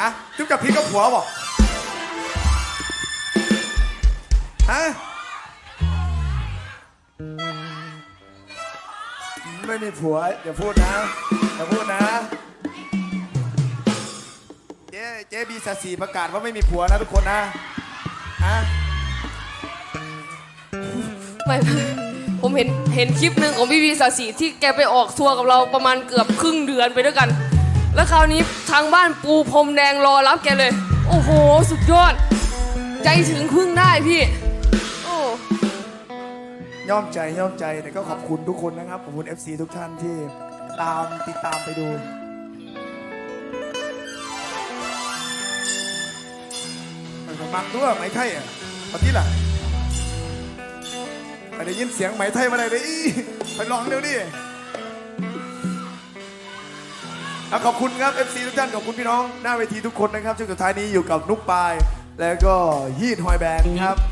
ฮะจุ๊บกับพี่กับผัวบอกฮะไม่มีผัวอย่าพูดนะอย่าพูดนะ เจ๊เจ๊บีสสีประกาศว่าไม่มีผัวนะทุกคนนะฮะไม่ผมเห็นเห็นคลิปหนึ่งของพี่วีสาสีที่แกไปออกทัวร์กับเราประมาณเกือบครึ่งเดือนไปด้วยกัน แล้วคราวนี้ทางบ้านปูพรมแดงรอรับแกเลย โอ้โห สุดยอด ใจถึงพึ่งได้พี่ โอ้ย่อมใจย่อมใจแต่ก็ขอบคุณทุกคนนะครับ ขอบคุณ FC ทุกท่านที่ตามติดตามไปดู มันก็มักด้วยไหมไทยอะปฏิล่ะไม่ได้ยินเสียงไหมไทยมาได้เลยอีไปลองเร็วดิแล้ ขอบคุณครับ FC ทุกท่านขอบคุณพี่น้องหน้าเวทีทุกคนนะครับช่วงสุดท้ายนี้อยู่กับนุกปาย แล้วก็ยีดหอยแบนครับ